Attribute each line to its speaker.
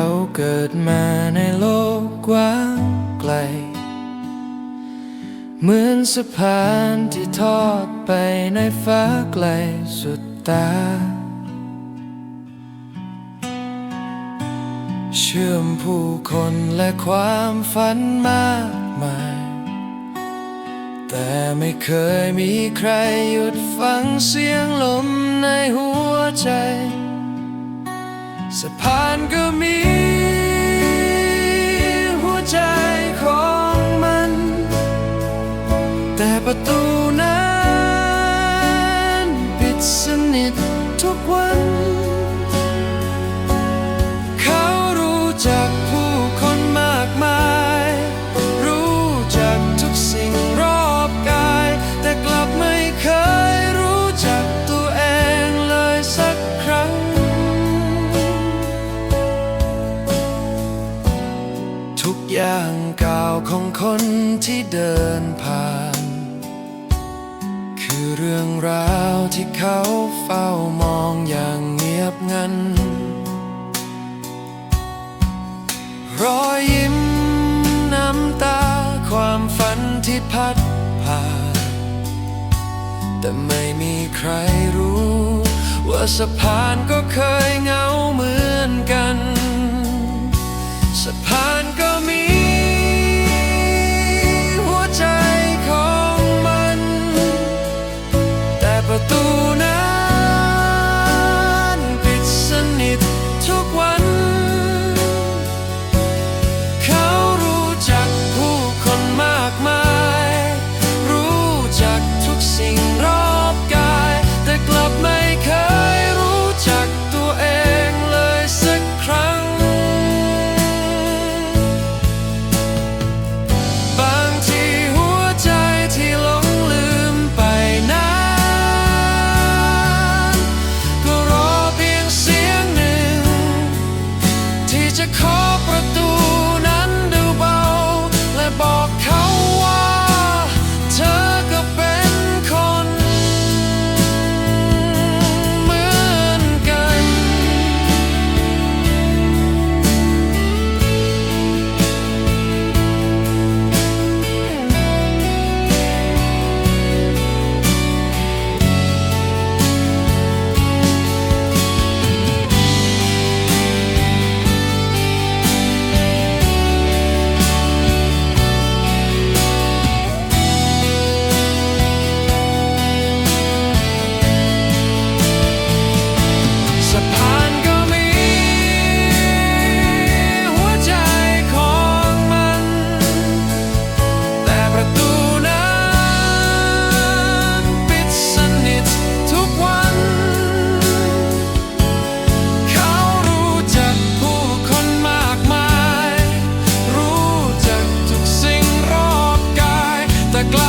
Speaker 1: เขาเกิดมาในโลกกว้างไกล เหมือนสะพานที่ทอดไปในฟ้าไกลสุดตา เชื่อมผู้คนและความฝันมากมาย แต่ไม่เคยมีใครหยุดฟังเสียงลมในหัวใจ สะพานก็มี หัวใจของมัน แต่ประตู ทุกอย่างก้าวของคนที่เดินผ่าน คือเรื่องราวที่เขาเฝ้ามองอย่างเงียบงัน รอยยิ้มน้ำตาความฝันที่พัดผ่าน แต่ไม่มีใครรู้ ว่าสะพานก็เคยเงามือ está claro.